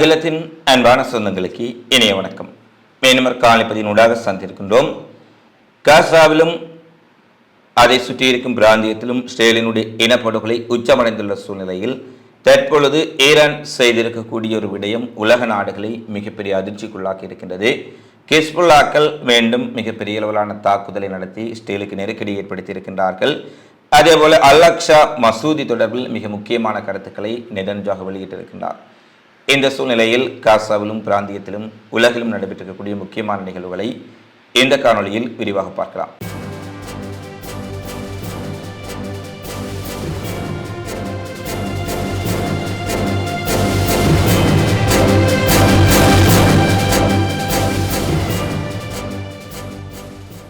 அகிலத்தின் அன்பான சொந்தங்களுக்கு இணைய வணக்கம். மேனுமர் காணிப்பதின் ஊடாக சந்திருக்கின்றோம். காசாவிலும் அதை சுற்றியிருக்கும் பிராந்தியத்திலும் இஸ்ரேலினுடைய இனப்படுகொலை உச்சமடைந்துள்ள சூழ்நிலையில் தற்பொழுது ஈரான் செய்திருக்கக்கூடிய ஒரு விடயம் உலக நாடுகளை மிகப்பெரிய அதிர்ச்சிக்குள்ளாக்கி இருக்கின்றது. கிஸ்புல்லாக்கள் மீண்டும் மிகப்பெரிய அளவிலான தாக்குதலை நடத்தி இஸ்ரேலுக்கு நெருக்கடி ஏற்படுத்தியிருக்கின்றார்கள் அதேபோல அல்லக்ஷா மசூதி தொடர்பில் மிக முக்கியமான கருத்துக்களை நெதன்ஜாக வெளியிட்டிருக்கின்றார். இந்த சூழ்நிலையில் காசாவிலும் பிராந்தியத்திலும் உலகிலும் நடைபெற்றிருக்கக்கூடிய முக்கியமான நிகழ்வுகளை இந்த காணொளியில் விரிவாக பார்க்கலாம்.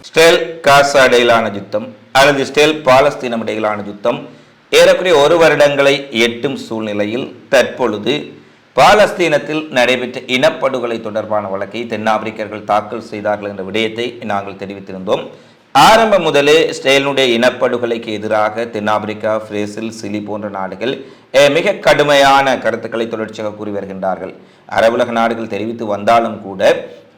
ஸ்டேல் காசா இடையிலான யுத்தம் அல்லது ஸ்டேல் பாலஸ்தீனம் இடையிலான யுத்தம் ஏறக்குறைய ஒரு வருடங்களை எட்டும் சூழ்நிலையில் தற்பொழுது பாலஸ்தீனத்தில் நடைபெற்ற இனப்படுகொலை தொடர்பான வழக்கை தென்னாப்பிரிக்கர்கள் தாக்கல் செய்தார்கள் என்ற விடயத்தை நாங்கள் தெரிவித்திருந்தோம். ஆரம்பம் முதலே இஸ்ரேலினுடைய இனப்படுகொலைக்கு எதிராக தென்னாப்பிரிக்கா பிரேசில் சிலி போன்ற நாடுகள் மிக கடுமையான கருத்துக்களை தொடர்ச்சியாக கூறி வருகின்றார்கள். அரபுலக நாடுகள் தெரிவித்து வந்தாலும் கூட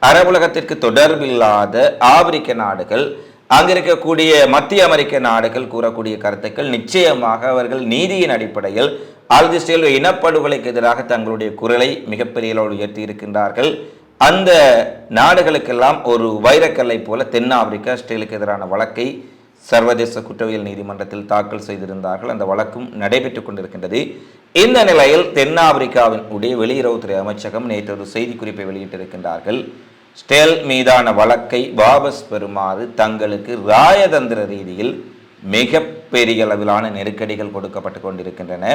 அரபுலகத்திற்கு தொடர்பில்லாத ஆப்பிரிக்க நாடுகள் அங்கிருக்கக்கூடிய மத்திய அமெரிக்க நாடுகள் கூறக்கூடிய கருத்துக்கள் நிச்சயமாக அவர்கள் நீதியின் அடிப்படையில் அல்லது இனப்படுகொலைக்கு எதிராக தங்களுடைய குரலை மிகப்பெரிய அளவில் உயர்த்தி இருக்கின்றார்கள். அந்த நாடுகளுக்கெல்லாம் ஒரு வைரக்கல்லை போல தென்னாப்பிரிக்கா ஸ்டீலுக்கு எதிரான வழக்கை சர்வதேச குற்றவியல் நீதிமன்றத்தில் தாக்கல் செய்திருந்தார்கள். அந்த வழக்கும் நடைபெற்றுக் கொண்டிருக்கின்றது. இந்த நிலையில் தென்னாப்பிரிக்காவின் உடைய வெளியுறவுத்துறை அமைச்சகம் நேற்று ஒரு செய்திக்குறிப்பை வெளியிட்டிருக்கின்றார்கள். ஸ்டேல் மீதான வழக்கை வாபஸ் பெறுமாறு தங்களுக்கு ராயதந்திர ரீதியில் மிக பெரிய அளவிலான நெருக்கடிகள் கொடுக்கப்பட்டு கொண்டிருக்கின்றன.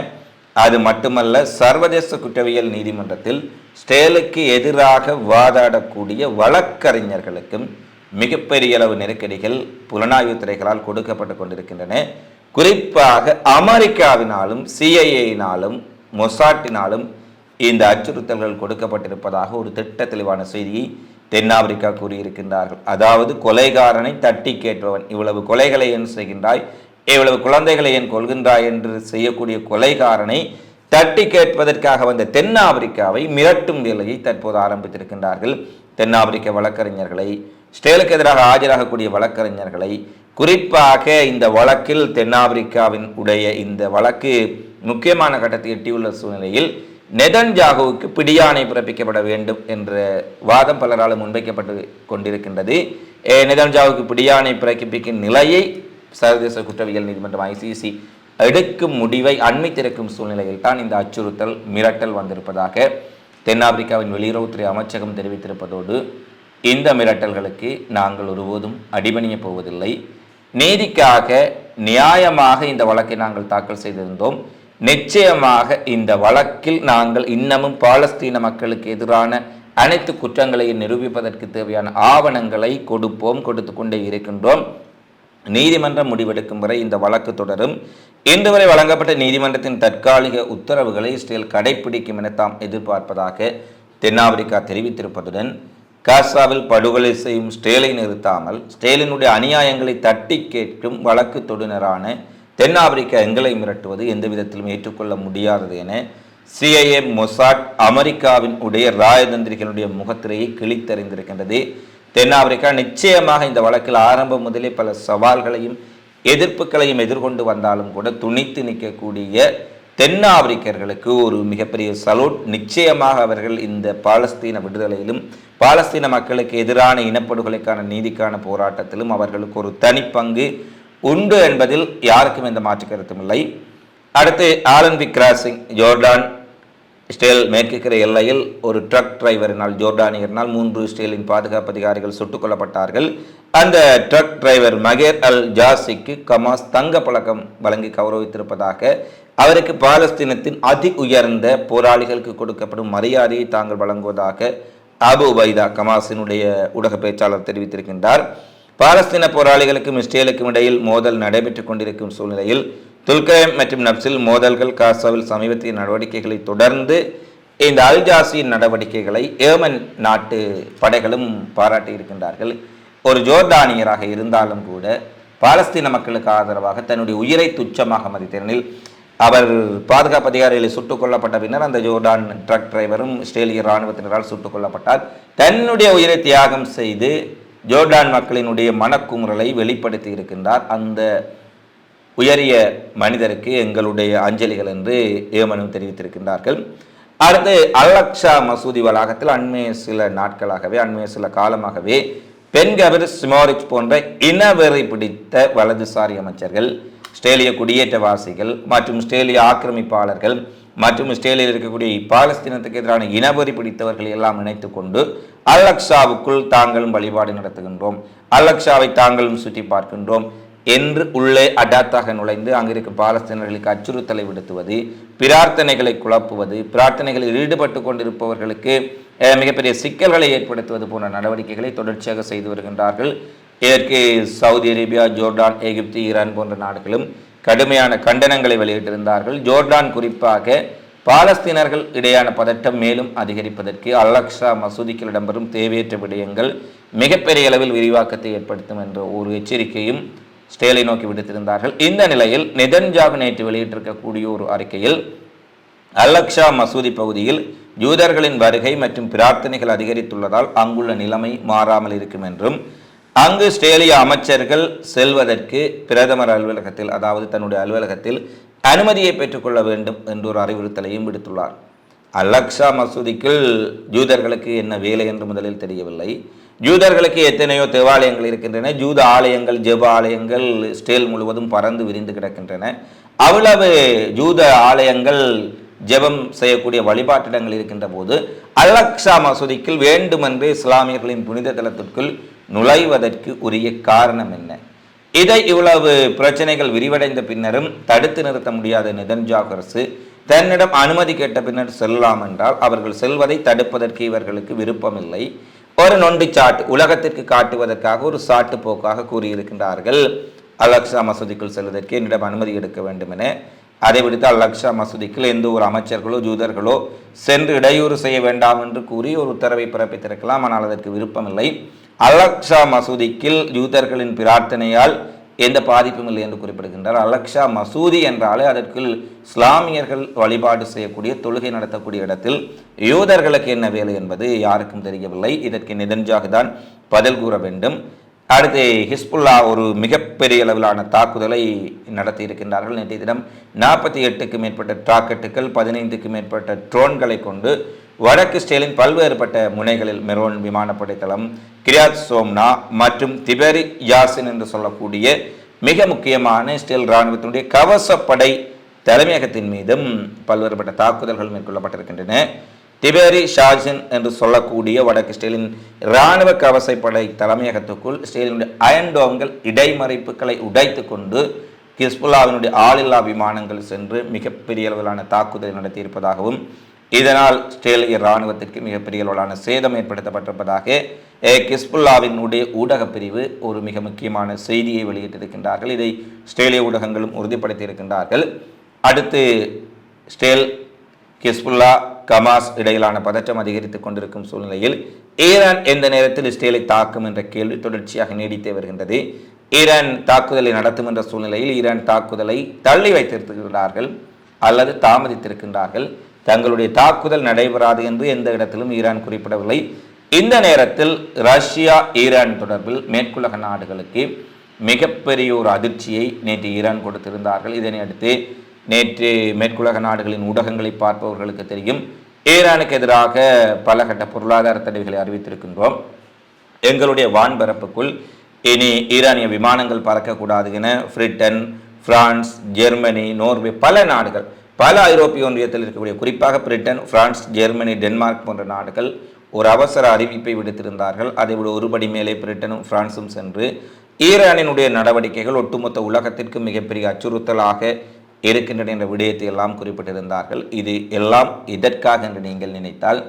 அது மட்டுமல்ல சர்வதேச குற்றவியல் நீதிமன்றத்தில் ஸ்டேலுக்கு எதிராக வாதாடக்கூடிய வழக்கறிஞர்களுக்கும் மிகப்பெரிய அளவு நெருக்கடிகள் புலனாய்வு துறைகளால் கொடுக்கப்பட்டு கொண்டிருக்கின்றன. குறிப்பாக அமெரிக்காவினாலும் சிஐஏயினாலும் மொசாட்டினாலும் இந்த அச்சுறுத்தல்கள் கொடுக்கப்பட்டிருப்பதாக ஒரு திட்ட தெளிவான செய்தியை தென்னாப்பிரிக்கா கூறியிருக்கின்றார்கள். அதாவது கொலைகாரனை தட்டி கேட்பவன் இவ்வளவு கொலைகளை ஏன் செய்கின்றாய்? இவ்வளவு குழந்தைகளை ஏன் கொள்கின்றாய் என்று செய்யக்கூடிய கொலைகாரனை தட்டி கேட்பதற்காக வந்த தென்னாப்பிரிக்காவை மிரட்டும் வேலையை தற்போது ஆரம்பித்திருக்கின்றார்கள். தென்னாப்பிரிக்க வழக்கறிஞர்களை ஸ்டேலுக்கு எதிராக ஆஜராகக்கூடிய வழக்கறிஞர்களை குறிப்பாக இந்த வழக்கில் தென்னாப்பிரிக்காவின் உடைய இந்த வழக்கு முக்கியமான கட்டத்தை எட்டியுள்ள சூழ்நிலையில் நெதன்ஜாகுவுக்கு பிடியாணை பிறப்பிக்கப்பட வேண்டும் என்ற வாதம் பலராலும் முன்வைக்கப்பட்டு கொண்டிருக்கின்றது. ஏ, நெதன்ஜாகுவுக்கு பிடியாணை பிறப்பிக்கும் நிலையை சர்வதேச குற்றவியல் நீதிமன்றம் ஐசிசி எடுக்கும் முடிவை அண்மித்திருக்கும் சூழ்நிலையில் தான் இந்த அச்சுறுத்தல் மிரட்டல் வந்திருப்பதாக தென்னாப்பிரிக்காவின் வெளியுறவுத்துறை அமைச்சகம் தெரிவித்திருப்பதோடு இந்த மிரட்டல்களுக்கு நாங்கள் ஒருபோதும் அடிபணியப் போவதில்லை. நீதிக்காக நியாயமாக இந்த வழக்கை நாங்கள் தாக்கல் செய்திருந்தோம். நிச்சயமாக இந்த வழக்கில் நாங்கள் இன்னமும் பாலஸ்தீன மக்களுக்கு எதிரான அனைத்து குற்றங்களையும் நிரூபிப்பதற்கு தேவையான ஆவணங்களை கொடுப்போம் கொடுத்து கொண்டே இருக்கின்றோம். நீதிமன்றம் முடிவெடுக்கும் வரை இந்த வழக்கு தொடரும். இன்று வரை வழங்கப்பட்ட நீதிமன்றத்தின் தற்காலிக உத்தரவுகளை இஸ்ரேல் கடைபிடிக்கும் என தாம் எதிர்பார்ப்பதாக தென்னாப்பிரிக்கா தெரிவித்திருப்பதுடன் காசாவில் படுகொலை செய்யும் ஸ்டேலை நிறுத்தாமல் ஸ்டேலினுடைய அநியாயங்களை தட்டி கேட்கும் வழக்கு தொடுநரான தென்னாப்பிரிக்கா எங்களை மிரட்டுவது எந்த விதத்திலும் ஏற்றுக்கொள்ள முடியாதது என சிஐஏ மொசாட் அமெரிக்காவின் உடைய ராயதந்திரிகளுடைய முகத்திரையை கிழித்தறிந்திருக்கின்றது. தென்னாப்பிரிக்கா நிச்சயமாக இந்த வழக்கில் ஆரம்பம் முதலே பல சவால்களையும் எதிர்ப்புகளையும் எதிர்கொண்டு வந்தாலும் கூட துணித்து நிற்கக்கூடிய தென்னாப்பிரிக்கர்களுக்கு ஒரு மிகப்பெரிய சலூட். நிச்சயமாக அவர்கள் இந்த பாலஸ்தீன விடுதலையிலும் பாலஸ்தீன மக்களுக்கு எதிரான இனப்படுகொலைக்கான நீதிக்கான போராட்டத்திலும் அவர்களுக்கு ஒரு தனிப்பங்கு. உண்டு என்பதில் யாருக்கும் எந்த மாற்று கருத்தும் இல்லை. அடுத்து ஆலன் விக்ராசிங் ஜோர்டான் இஸ்ரேல் மேற்கிற எல்லையில் ஒரு ட்ரக் டிரைவரினால் ஜோர்டானியரினால் மூன்று இஸ்ரேலின் பாதுகாப்பு அதிகாரிகள் சுட்டுக் கொல்லப்பட்டார்கள். அந்த ட்ரக் டிரைவர் மகேர் அல் ஜாசிக்கு கமாஸ் தங்க பழக்கம் வழங்கி கௌரவித்திருப்பதாக அவருக்கு பாலஸ்தீனத்தின் அதி உயர்ந்த போராளிகளுக்கு கொடுக்கப்படும் மரியாதையை தாங்கள் வழங்குவதாக அபு உபைதா கமாஸினுடைய ஊடக பேச்சாளர் தெரிவித்திருக்கின்றார். பாலஸ்தீன போராளிகளுக்கும் இஸ்ரேலுக்கும் இடையில் மோதல் நடைபெற்றுக் கொண்டிருக்கும் சூழ்நிலையில் துல்கயம் மற்றும் நப்சில் மோதல்கள் காசாவில் சமீபத்திய நடவடிக்கைகளை தொடர்ந்து இந்த அல் ஜாசியின் நடவடிக்கைகளை ஏமன் நாட்டு படைகளும் பாராட்டி இருக்கின்றார்கள். ஒரு ஜோர்டானியராக இருந்தாலும் கூட பாலஸ்தீன மக்களுக்கு ஆதரவாக தன்னுடைய உயிரை துச்சமாக மதித்தனில் அவர் பாதுகாப்பு அதிகாரிகளை சுட்டுக் கொல்லப்பட்ட பின்னர் அந்த ஜோர்டான் ட்ரக் டிரைவரும் இஸ்ரேலிய இராணுவத்தினரால் சுட்டுக் கொல்லப்பட்டார். தன்னுடைய உயிரை தியாகம் செய்து ஜோர்டான் மக்களினுடைய மனக்குமுறலை வெளிப்படுத்தி இருக்கின்றார். அந்த உயரிய மனிதருக்கு எங்களுடைய அஞ்சலிகள் என்று ஏமனும் தெரிவித்திருக்கின்றார்கள். அடுத்து அலக்ஷா மசூதி வளாகத்தில் அண்மைய சில நாட்களாகவே அண்மைய சில காலமாகவே பென்கவர் ஸ்மோரிச் போன்ற இனவெறி பிடித்த வலதுசாரி அமைச்சர்கள் ஸ்டேலிய குடியேற்றவாசிகள் மற்றும் ஸ்டேலிய ஆக்கிரமிப்பாளர்கள் மற்றும் இஸ்ரேலில் இருக்கக்கூடிய பாலஸ்தீனத்துக்கு எதிரான இனவெறி பிடித்தவர்களை எல்லாம் இணைத்து கொண்டு அல்லக்ஷாவுக்குள் தாங்களும் வழிபாடு நடத்துகின்றோம். அல்லக்ஷாவை தாங்களும் சுற்றி பார்க்கின்றோம். என்று உள்ளே அடாத்தாக நுழைந்து அங்கிருக்கும் பாலஸ்தீனர்களுக்கு அச்சுறுத்தலை விடுத்துவது பிரார்த்தனைகளை குழப்புவது பிரார்த்தனைகளில் ஈடுபட்டு கொண்டிருப்பவர்களுக்கு மிகப்பெரிய சிக்கல்களை ஏற்படுத்துவது போன்ற நடவடிக்கைகளை தொடர்ச்சியாக செய்து வருகின்றார்கள். இதற்கு சவுதி அரேபியா ஜோர்டான் எகிப்து ஈரான் போன்ற நாடுகளும் கடுமையான கண்டனங்களை வெளியிட்டிருந்தார்கள். ஜோர்டான் குறிப்பாக பாலஸ்தீனர்கள் இடையான பதட்டம் மேலும் அதிகரிப்பதற்கு அலக்ஸா மசூதிக்கு இடம்பெறும் தேவையற்ற விடயங்கள் மிகப்பெரிய அளவில் விரிவாக்கத்தை ஏற்படுத்தும் என்ற ஒரு எச்சரிக்கையும் ஸ்டேலை நோக்கி விடுத்திருந்தார்கள். இந்த நிலையில் நெதன்ஜாகு நேற்று வெளியிட்டிருக்கக்கூடிய ஒரு அறிக்கையில் அல்லக்ஷா மசூதி பகுதியில் யூதர்களின் வருகை மற்றும் பிரார்த்தனைகள் அதிகரித்துள்ளதால் அங்குள்ள நிலைமை மாறாமல் இருக்கும் என்றும் அங்கு ஸ்டேலிய அமைச்சர்கள் செல்வதற்கு பிரதமர் அலுவலகத்தில் அதாவது தன்னுடைய அலுவலகத்தில் அனுமதியை பெற்றுக்கொள்ள வேண்டும் என்று ஒரு அறிவுறுத்தலையும் விடுத்துள்ளார். அலக்ஷா மசூதிக்குள் ஜூதர்களுக்கு என்ன வேலை என்று முதலில் தெரியவில்லை. ஜூதர்களுக்கு எத்தனையோ தேவாலயங்கள் இருக்கின்றன. ஜூத ஆலயங்கள் ஜெப ஆலயங்கள் ஸ்டேல் முழுவதும் பறந்து விரிந்து கிடக்கின்றன. அவ்வளவு ஜூத ஆலயங்கள் ஜெபம் செய்யக்கூடிய வழிபாட்டிடங்கள் இருக்கின்ற போது அலக்ஷா மசூதிக்குள் வேண்டுமென்று இஸ்லாமியர்களின் புனித தலத்திற்குள் நுழைவதற்கு உரிய காரணம் என்ன? இதை இவ்வளவு பிரச்சனைகள் விரிவடைந்த பின்னரும் தடுத்து நிறுத்த முடியாத நிதன்ஜாக் அரசு தன்னிடம் அனுமதி கேட்ட பின்னர் செல்லலாம் என்றால் அவர்கள் செல்வதை தடுப்பதற்கு இவர்களுக்கு விருப்பமில்லை. ஒரு நொண்டி சாட்டு உலகத்திற்கு காட்டுவதற்காக ஒரு சாட்டு போக்காக கூறியிருக்கின்றார்கள். அலக்ஷா மசூதிக்குள் செல்வதற்கு என்னிடம் அனுமதி எடுக்க வேண்டும் என அதை விடுத்து அலக்ஷா மசூதிக்குள் எந்த ஒரு அமைச்சர்களோ ஜூதர்களோ சென்று இடையூறு செய்ய வேண்டாம் என்று கூறி ஒரு உத்தரவை பிறப்பித்திருக்கலாம். ஆனால் அதற்கு விருப்பமில்லை. அலக்ஷா மசூதிக்கில் யூதர்களின் பிரார்த்தனையால் எந்த பாதிப்பும் இல்லை என்று குறிப்பிடுகின்றார். அலக்ஷா மசூதி என்றாலே அதற்கு இஸ்லாமியர்கள் வழிபாடு செய்யக்கூடிய தொழுகை நடத்தக்கூடிய இடத்தில் யூதர்களுக்கு என்ன வேலை என்பது யாருக்கும் தெரியவில்லை. இதற்கு நிதஞ்சாக தான் பதில் கூற வேண்டும். அடுத்து ஹிஸ்புல்லா ஒரு மிகப்பெரிய அளவிலான தாக்குதலை நடத்தி இருக்கின்றார்கள் நேற்றைய தினம் நாற்பத்தி எட்டுக்கு மேற்பட்ட ராக்கெட்டுகள் பதினைந்துக்கு மேற்பட்ட ட்ரோன்களை கொண்டு வடக்கு ஸ்டேலின் பல்வேறுபட்ட முனைகளில் மெரோன் விமானப்படை தளம் கிரியாத் சோம்னா மற்றும் திபெரி யாசின் என்று சொல்லக்கூடிய மிக முக்கியமான ஸ்டேல் இராணுவத்தினுடைய கவசப்படை தலைமையகத்தின் மீதும் பல்வேறுபட்ட தாக்குதல்கள் மேற்கொள்ளப்பட்டிருக்கின்றன. திபேரி ஷாஜின் என்று சொல்லக்கூடிய வடக்கு ஸ்டேலின் இராணுவ கவசைப்படை தலைமையகத்துக்குள் ஸ்டேலினுடைய அயன்டோம்கள் இடைமறைப்புகளை உடைத்து கொண்டு கிஸ்புல்லாவினுடைய ஆளில்லா விமானங்கள் சென்று மிகப்பெரிய அளவிலான தாக்குதலை நடத்தியிருப்பதாகவும் இதனால் ஸ்டேலிய இராணுவத்திற்கு மிகப்பெரிய அளவிலான சேதம் ஏற்படுத்தப்பட்டிருப்பதாக கிஸ்புல்லாவினுடைய ஊடகப் பிரிவு ஒரு மிக முக்கியமான செய்தியை வெளியிட்டிருக்கின்றார்கள். இதை ஸ்டேலிய ஊடகங்களும் உறுதிப்படுத்தியிருக்கின்றார்கள். அடுத்து ஸ்டேல் ஹிஸ்புல்லா கமாஸ் இடையிலான பதற்றம் அதிகரித்துக் கொண்டிருக்கும் சூழ்நிலையில் ஈரான் எந்த நேரத்தில் இஸ்ரேலை தாக்கும் என்ற கேள்வி தொடர்ச்சியாக நீடித்தே வருகின்றது. ஈரான் தாக்குதலை நடத்தும் என்ற சூழ்நிலையில் ஈரான் தாக்குதலை தள்ளி வைத்திருக்கிறார்கள் அல்லது தாமதித்திருக்கின்றார்கள். தங்களுடைய தாக்குதல் நடைபெறாது என்று எந்த இடத்திலும் ஈரான் குறிப்பிடவில்லை. இந்த நேரத்தில் ரஷ்யா ஈரான் தொடர்பில் மேற்குலக நாடுகளுக்கு மிகப்பெரிய ஒரு அதிர்ச்சியை நேற்று ஈரான் கொடுத்திருந்தார்கள். இதனை அடுத்து நேற்று மேற்குலக நாடுகளின் ஊடகங்களை பார்ப்பவர்களுக்கு தெரியும் ஈரானுக்கு எதிராக பல கட்ட பொருளாதார தடைகளை அறிவித்திருக்கின்றோம். எங்களுடைய வான்பரப்புக்குள் இனி ஈரானிய விமானங்கள் பறக்கக்கூடாது என பிரிட்டன் பிரான்ஸ் ஜெர்மனி நோர்வே பல நாடுகள் பல ஐரோப்பிய ஒன்றியத்தில் இருக்கக்கூடிய குறிப்பாக பிரிட்டன் பிரான்ஸ் ஜெர்மனி டென்மார்க் போன்ற நாடுகள் ஒரு அவசர அறிவிப்பை விடுத்திருந்தார்கள். அதை விட ஒருபடி மேலே பிரிட்டனும் பிரான்சும் சென்று ஈரானினுடைய நடவடிக்கைகள் ஒட்டுமொத்த உலகத்திற்கு மிகப்பெரிய அச்சுறுத்தலாக இருக்கின்றன என்ற விடயத்தை எல்லாம் குறிப்பிட்டிருந்தார்கள். இது எல்லாம் இதற்காக என்று நீங்கள் நினைத்தால்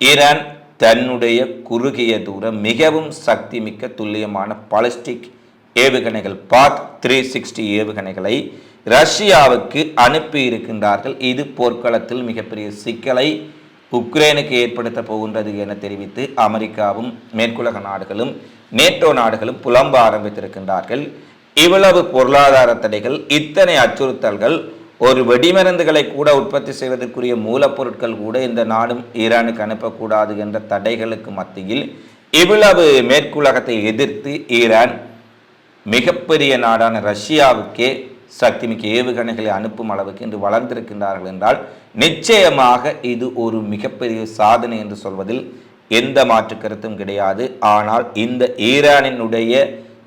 ஈரான் தன்னுடைய குறுகிய தூரம் மிகவும் சக்தி மிக்க துல்லியமான பாலிஸ்டிக் ஏவுகணைகள் பாத் த்ரீ சிக்ஸ்டி ஏவுகணைகளை ரஷ்யாவுக்கு அனுப்பி இருக்கின்றார்கள் இது போர்க்களத்தில் மிகப்பெரிய சிக்கலை உக்ரைனுக்கு ஏற்படுத்த போகின்றது என தெரிவித்து அமெரிக்காவும் மேற்குலக நாடுகளும் நேட்டோ நாடுகளும் புலம்ப ஆரம்பித்திருக்கின்றார்கள். இவ்வளவு பொருளாதார தடைகள் இத்தனை அச்சுறுத்தல்கள் ஒரு வெடிமருந்துகளை கூட உற்பத்தி செய்வதற்குரிய மூலப்பொருட்கள் கூட இந்த நாடும் ஈரானுக்கு அனுப்பக்கூடாது என்ற தடைகளுக்கு மத்தியில் இவ்வளவு மேற்குலகத்தை எதிர்த்து ஈரான் மிகப்பெரிய நாடான ரஷ்யாவுக்கே சக்திமிக்க ஏவுகணைகளை அனுப்பும் அளவுக்கு இன்று வளர்ந்திருக்கின்றார்கள் என்றால் நிச்சயமாக இது ஒரு மிகப்பெரிய சாதனை என்று சொல்வதில் எந்த மாற்று கருத்தும் கிடையாது. ஆனால் இந்த ஈரானினுடைய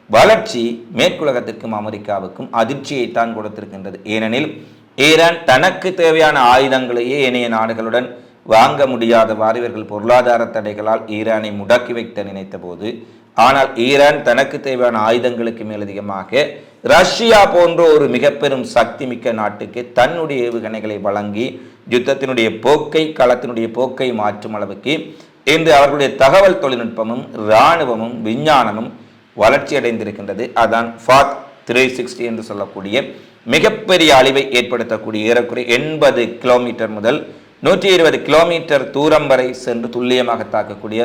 வளர்ச்சி மேற்குலகத்திற்கும் அமெரிக்காவுக்கும் அதிர்ச்சியைத்தான் கொடுத்திருக்கின்றது. ஏனெனில் ஈரான் தனக்கு தேவையான ஆயுதங்களையே இணைய நாடுகளுடன் வாங்க முடியாதவாறு இவர்கள் பொருளாதார தடைகளால் ஈரானை முடக்கி வைக்க நினைத்த போது ஆனால் ஈரான் தனக்கு தேவையான ஆயுதங்களுக்கு மேலதிகமாக ரஷ்யா போன்ற ஒரு மிக பெரும் சக்தி மிக்க நாட்டுக்கு தன்னுடைய ஏவுகணைகளை வழங்கி யுத்தத்தினுடைய போக்கை களத்தினுடைய போக்கை மாற்றும் அளவுக்கு இன்று அவர்களுடைய தகவல் தொழில்நுட்பமும் இராணுவமும் விஞ்ஞானமும் வளர்ச்சி அடைந்திருக்கின்றது அதான் ஃபாத் த்ரீ சிக்ஸ்டி என்று சொல்லக்கூடிய மிகப்பெரிய அழிவை ஏற்படுத்தக்கூடிய ஏறக்குறைய எண்பது கிலோமீட்டர் முதல் நூற்றி இருபது கிலோமீட்டர் தூரம் வரை சென்று துல்லியமாக தாக்கக்கூடிய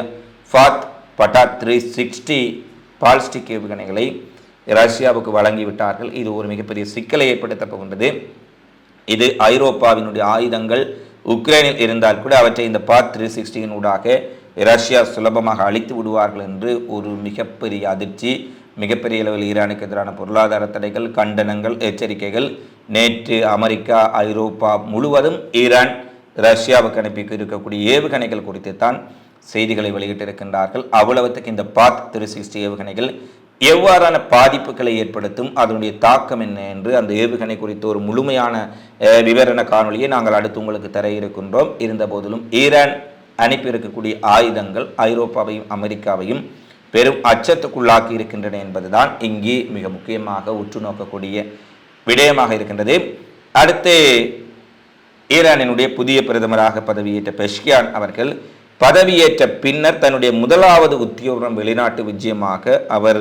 ஃபாத் பட்டா த்ரீ சிக்ஸ்டி பால்ஸ்டிக் ஏவுகணைகளை ரஷ்யாவுக்கு வழங்கிவிட்டார்கள். இது ஒரு மிகப்பெரிய சிக்கலை ஏற்படுத்த போகின்றது. இது ஐரோப்பாவினுடைய ஆயுதங்கள் உக்ரைனில் இருந்தால் கூட அவற்றை இந்த பாத் த்ரீ சிக்ஸ்டியின் ஊடாக ரஷ்யா சுலபமாக அழித்து விடுவார்கள் என்று ஒரு மிகப்பெரிய அதிர்ச்சி மிகப்பெரிய அளவில் ஈரானுக்கு எதிரான பொருளாதார தடைகள் கண்டனங்கள் எச்சரிக்கைகள். நேற்று அமெரிக்கா ஐரோப்பா முழுவதும் ஈரான் ரஷ்யாவுக்கு அனுப்பி இருக்கக்கூடிய ஏவுகணைகள் குறித்து தான் செய்திகளை வெளியிட்டிருக்கின்றார்கள். அவ்வளவுத்துக்கு இந்த பாத் த்ரீ சிக்ஸ்டி ஏவுகணைகள் எவ்வாறான பாதிப்புகளை ஏற்படுத்தும் அதனுடைய தாக்கம் என்ன என்று அந்த ஏவுகணை குறித்து ஒரு முழுமையான விவரண காணொலியை நாங்கள் அடுத்து உங்களுக்கு தர இருக்கின்றோம். இருந்த போதிலும் ஈரான் அனுப்பியிருக்கக்கூடிய ஆயுதங்கள் ஐரோப்பாவையும் அமெரிக்காவையும் பெரும் அச்சத்துக்குள்ளாக்கி இருக்கின்றன என்பதுதான் இங்கே மிக முக்கியமாக உற்று நோக்கக்கூடிய விடயமாக இருக்கின்றது. அடுத்து ஈரானினுடைய புதிய பிரதமராக பதவியேற்ற பெஷ்கியான் அவர்கள் பதவியேற்ற பின்னர் தன்னுடைய முதலாவது உத்தியோகம் வெளிநாட்டு விஜயமாக அவர்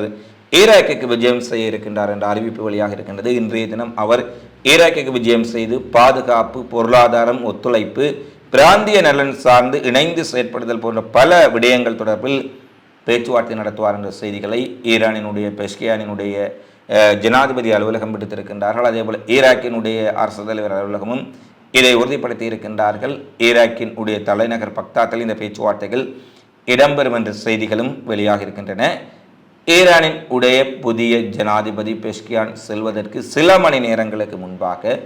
ஈராக்கிற்கு விஜயம் செய்ய இருக்கின்றார் என்ற அறிவிப்பு வழியாக இருக்கின்றது. இன்றைய தினம் அவர் ஈராக்கிற்கு விஜயம் செய்து பாதுகாப்பு பொருளாதாரம் ஒத்துழைப்பு பிராந்திய நலன் சார்ந்து இணைந்து செயற்படுதல் போன்ற பல விடயங்கள் தொடர்பில் பேச்சுவார்த்தை நடத்துவார் என்ற செய்திகளை ஈரானினுடைய பெஷ்கியானினுடைய ஜனாதிபதி அலுவலகம் விடுத்திருக்கின்றார்கள். அதேபோல் ஈராக்கினுடைய அரசு தலைவர் அலுவலகமும் இதை உறுதிப்படுத்தி இருக்கின்றார்கள். ஈராக்கின் உடைய தலைநகர் பக்தாத்தில் இந்த பேச்சுவார்த்தைகள் இடம்பெறும் என்ற செய்திகளும் வெளியாக இருக்கின்றன. ஈரானின் உடைய புதிய ஜனாதிபதி பெஷ்கியான் செல்வதற்கு சில மணி நேரங்களுக்கு முன்பாக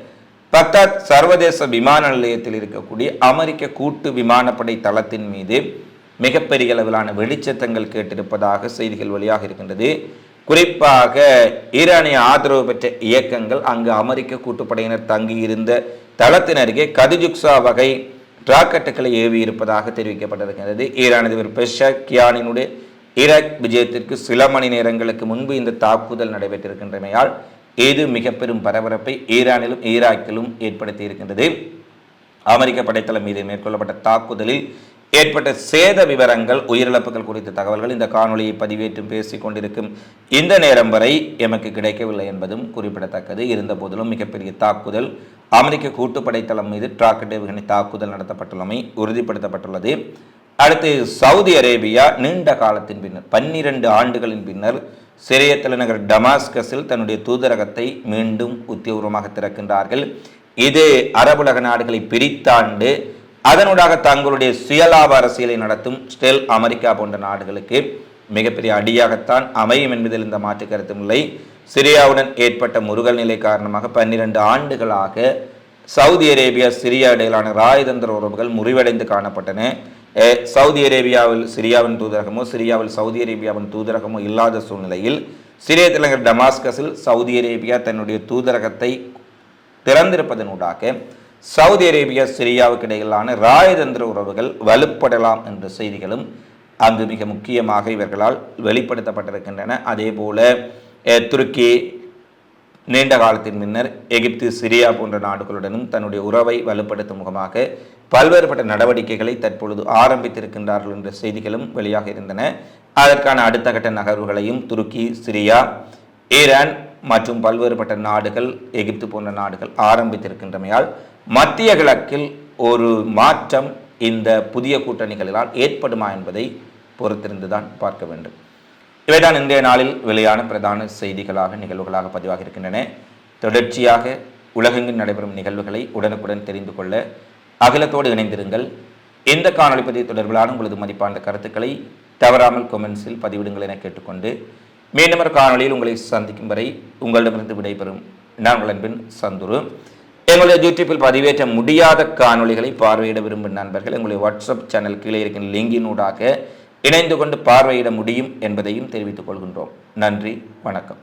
பக்தாத் சர்வதேச விமான நிலையத்தில் இருக்கக்கூடிய அமெரிக்க கூட்டு விமானப்படை தளத்தின் மீது மிகப்பெரிய அளவிலான வெடிச்சத்தங்கள் கேட்டிருப்பதாக செய்திகள் வெளியாக இருக்கின்றது. குறிப்பாக ஈரானிய ஆதரவு பெற்ற இயக்கங்கள் அங்கு அமெரிக்க கூட்டுப்படையினர் தங்கியிருந்த தளத்தின் அருகே கதிஜுக்ஸா வகை ராக்கெட்டுகளை ஏவி இருப்பதாக தெரிவிக்கப்பட்டிருக்கிறது ஈரான் அதிபர் பெஷக்கியானினுடைய ஈராக் விஜயத்திற்கு சில மணி நேரங்களுக்கு முன்பு இந்த தாக்குதல் நடைபெற்றிருக்கின்றமையால் இது மிக பெரும் பரபரப்பை ஈரானிலும் ஈராக்கிலும் ஏற்படுத்தி இருக்கின்றது அமெரிக்க படைத்தளம் மீது மேற்கொள்ளப்பட்ட தாக்குதலில் ஏற்பட்ட சேத விவரங்கள் உயிரிழப்புகள் குறித்த தகவல்கள் இந்த காணொலியை பதிவேற்றும் பேசிக் கொண்டிருக்கும் இந்த நேரம் வரை எமக்கு கிடைக்கவில்லை என்பதும் குறிப்பிடத்தக்கது. இருந்த போதிலும் மிகப்பெரிய தாக்குதல் அமெரிக்க கூட்டுப்படைத்தளம் மீது டிராக்கெட் ஏவுகணை தாக்குதல் நடத்தப்பட்டுள்ளமை உறுதிப்படுத்தப்பட்டுள்ளது. அடுத்து சவுதி அரேபியா நீண்ட காலத்தின் பின்னர் பன்னிரண்டு ஆண்டுகளின் பின்னர் சிறிய தலைநகர் டமாஸ்கஸில் தன்னுடைய தூதரகத்தை மீண்டும் உத்தியபூர்வமாக திறக்கின்றார்கள். இது அரபுலக நாடுகளை பிரித்தாண்டு அதனூடாக தங்களுடைய சுயலாப அரசியலை நடத்தும் ஸ்டெல் அமெரிக்கா போன்ற நாடுகளுக்கு மிகப்பெரிய அடியாகத்தான் அமையும் என்பதில் இந்த மாற்று கருத்தும் இல்லை. சிரியாவுடன் ஏற்பட்ட முருகல் நிலை காரணமாக பன்னிரண்டு ஆண்டுகளாக சவுதி அரேபியா சிரியா இடையிலான ராயதந்திர உறவுகள் முறிவடைந்து காணப்பட்டன. சவுதி அரேபியாவில் சிரியாவின் தூதரகமோ சிரியாவில் சவுதி அரேபியாவின் தூதரகமோ இல்லாத சூழ்நிலையில் சிரிய தலைநகர் டமாஸ்கஸில் சவுதி அரேபியா தன்னுடைய தூதரகத்தை திறந்திருப்பதனூடாக சவுதி அரேபியா சிரியாவுக்கு இடையிலான ராயதந்திர உறவுகள் வலுப்படலாம் என்ற செய்திகளும் அங்கு மிக முக்கியமாக இவர்களால் வெளிப்படுத்தப்பட்டிருக்கின்றன. அதேபோல அஹ், துருக்கி நீண்ட காலத்தின் முன்னர் எகிப்து சிரியா போன்ற நாடுகளுடனும் தன்னுடைய உறவை வலுப்படுத்தும் முகமாக பல்வேறுபட்ட நடவடிக்கைகளை தற்பொழுது ஆரம்பித்திருக்கின்றார்கள் என்ற செய்திகளும் வெளியாக இருந்தன. அதற்கான அடுத்த கட்ட நகர்வுகளையும் துருக்கி சிரியா ஈரான் மற்றும் பல்வேறுபட்ட நாடுகள் எகிப்து போன்ற நாடுகள் ஆரம்பித்திருக்கின்றமையால் மத்திய கிழக்கில் ஒரு மாற்றம் இந்த புதிய கூட்டணிகளினால் ஏற்படுமா என்பதை பொறுத்திருந்துதான் பார்க்க வேண்டும். இவைதான் இன்றைய நாளில் வெளியான பிரதான செய்திகளாக நிகழ்வுகளாக பதிவாக இருக்கின்றன. தொடர்ச்சியாக உலகெங்கும் நடைபெறும் நிகழ்வுகளை உடனுக்குடன் தெரிந்து கொள்ள அகிலத்தோடு இணைந்திருங்கள். இந்த காணொளி பதிவு தொடர்பிலான உங்களது மதிப்பான கருத்துக்களை தவறாமல் கொமெண்ட்ஸில் பதிவிடுங்கள் என கேட்டுக்கொண்டு மீண்டும் ஒரு காணொளியில் உங்களை சந்திக்கும் வரை உங்களிடமிருந்து விடைபெறும் நான் உங்கள் அன்பின் சந்துரு. எங்களுடைய யூடியூப்பில் பதிவேற்ற முடியாத காணொளிகளை பார்வையிட விரும்பும் நண்பர்கள் எங்களுடைய வாட்ஸ்அப் சேனல் கீழே இருக்கின்ற லிங்கினூடாக இணைந்து கொண்டு பார்வையிட முடியும் என்பதையும் தெரிவித்துக் கொள்கின்றோம். நன்றி வணக்கம்.